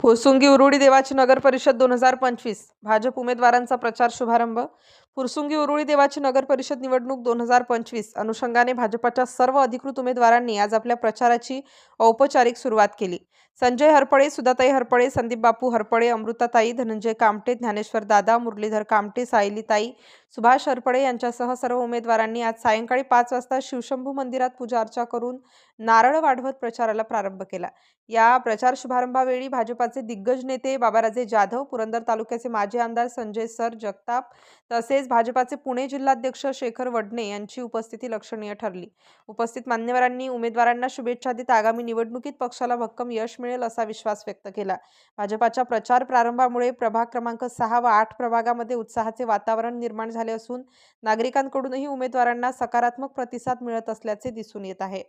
फुरसुंगी उरुळी देवाची नगर परिषद दोन हजार पंचवीस. भाजप उमेदवारांचा प्रचार शुभारंभ. फुरसुंगी उरुळी देवाची नगर परिषद निवडणूक दोन हजार पंचवीस अनुषंगाने भाजपाच्या सर्व अधिकृत उमेदवारांनी आज आपल्या प्रचाराची औपचारिक सुरुवात केली. संजय हरपळे सुधाताई हरपळे संदीप बापू हरपळे अमृताताई धनंजय कामटे ज्ञानेश्वर दादा मुरलीधर कामटे सायलीताई सुभाष हरपळे यांच्यासह सर्व उमेदवारांनी आज सायंकाळी पाच वाजता शिवशंभू मंदिरात पूजा अर्चा करून नारळ वाढवत प्रचाराला प्रारंभ केला. या प्रचार शुभारंभावेळी भाजपाचे दिग्गज नेते बाबाराजे जाधव पुरंदर तालुक्याचे माजी आमदार संजय सर जगताप तसेच भाजपाचे पुणे जिल्हाध्यक्ष शेखर वडणे यांची उपस्थिती लक्षणीय ठरली. उपस्थित मान्यवरांनी उमेदवारांना शुभेच्छा देत आगामी निवडणुकीत पक्षाला भक्कम यश मिळेल असा विश्वास व्यक्त केला. भाजपाच्या प्रचार प्रारंभामुळे प्रभाग क्रमांक सहा व आठ प्रभागामध्ये उत्साहाचे वातावरण निर्माण झाले असून नागरिकांकडूनही उमेदवारांना सकारात्मक प्रतिसाद मिळत असल्याचे दिसून येत आहे.